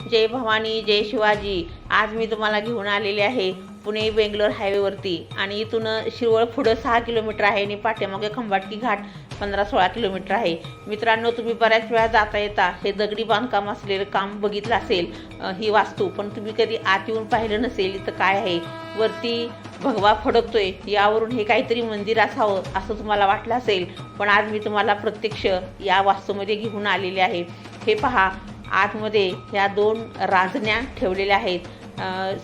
जय भवानी जय शिवाजी. आज मी तुम्हाला घेऊन आलेले आहे पुणे बेंगलोर हायवेवरती आणि इथून शिरवळ पुढं सहा किलोमीटर आहे आणि पाठीमागे खंबाटकी घाट पंधरा सोळा किलोमीटर आहे. मित्रांनो तुम्ही बऱ्याच वेळा जाता येता हे दगडी बांधकाम असलेलं काम बघितलं असेल ही वास्तू पण तुम्ही कधी आत येऊन पाहिलं नसेल इथं काय आहे? वरती भगवा फडकतोय यावरून हे काहीतरी मंदिर असावं असं तुम्हाला वाटलं असेल पण आज मी तुम्हाला प्रत्यक्ष या वास्तूमध्ये घेऊन आलेले आहे. हे पहा आतमध्ये ह्या दोन रांजण्या ठेवलेल्या आहेत.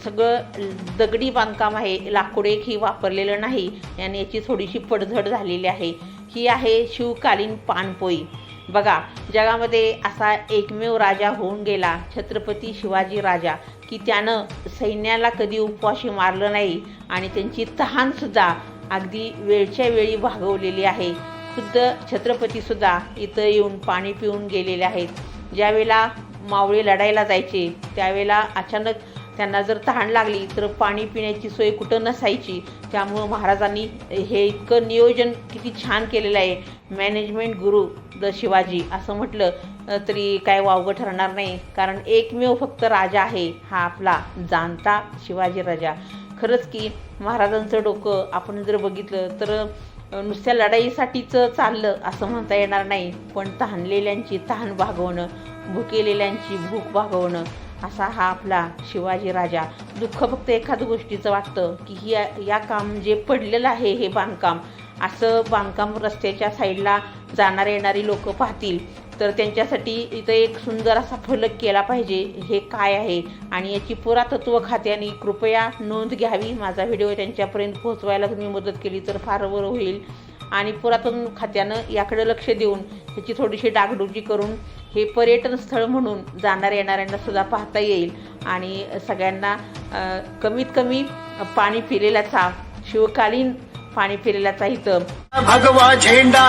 सगळं दगडी बांधकाम आहे. लाकूड एकही वापरलेलं नाही. आणि याची थोडीशी पडझड झालेली आहे. ही आहे शिवकालीन पानपोई. बघा जगामध्ये असा एकमेव राजा होऊन गेला छत्रपती शिवाजी राजा की त्यानं सैन्याला कधी उपवाशी मारलं नाही आणि त्यांची तहानसुद्धा अगदी वेळच्या वेळी भागवलेली आहे. खुद्द छत्रपतीसुद्धा इथं येऊन पाणी पिऊन गेलेले आहेत. ज्यावेळेला मावळे लढायला जायचे त्यावेळेला अचानक त्यांना जर तहान लागली तर पाणी पिण्याची सोय कुठं नसायची. त्यामुळं महाराजांनी हे इतकं नियोजन किती छान केलेलं आहे. मॅनेजमेंट गुरु द शिवाजी असं म्हटलं तरी काय वावगं ठरणार नाही. कारण एकमेव फक्त राजा आहे हा आपला जाणता शिवाजी राजा. खरंच की महाराजांचं डोकं आपण जर बघितलं तर नुसत्या लढाईसाठीच चाललं असं म्हणता येणार नाही. पण तहानलेल्यांची तहान भागवणं भुकेलेल्यांची भूक भागवणं असा हा आपला शिवाजी राजा. दुःख फक्त एखाद्या गोष्टीचं वाटतं की ही या काम जे पडलेलं आहे हे बांधकाम असं बांधकाम रस्त्याच्या साईडला जाणारे येणारी लोक पाहतील. तर त्यांच्यासाठी इथं एक सुंदर असा फलक केला पाहिजे. हे काय आहे? आणि याची पुरातत्व खात्याने कृपया नोंद घ्यावी. माझा व्हिडिओ त्यांच्यापर्यंत पोहोचवायला तुम्ही मदत केली तर फार बरं होईल. आणि पुरातन खात्यानं याकडे लक्ष देऊन त्याची थोडीशी डागडुजी करून हे पर्यटन स्थळ म्हणून जाणाऱ्या येणाऱ्यांना सुद्धा पाहता येईल. आणि सगळ्यांना कमीत कमी पाणी पिलेल्याचा शिवकालीन पाणी पिलेल्याचा इथं भगवा झेंडा.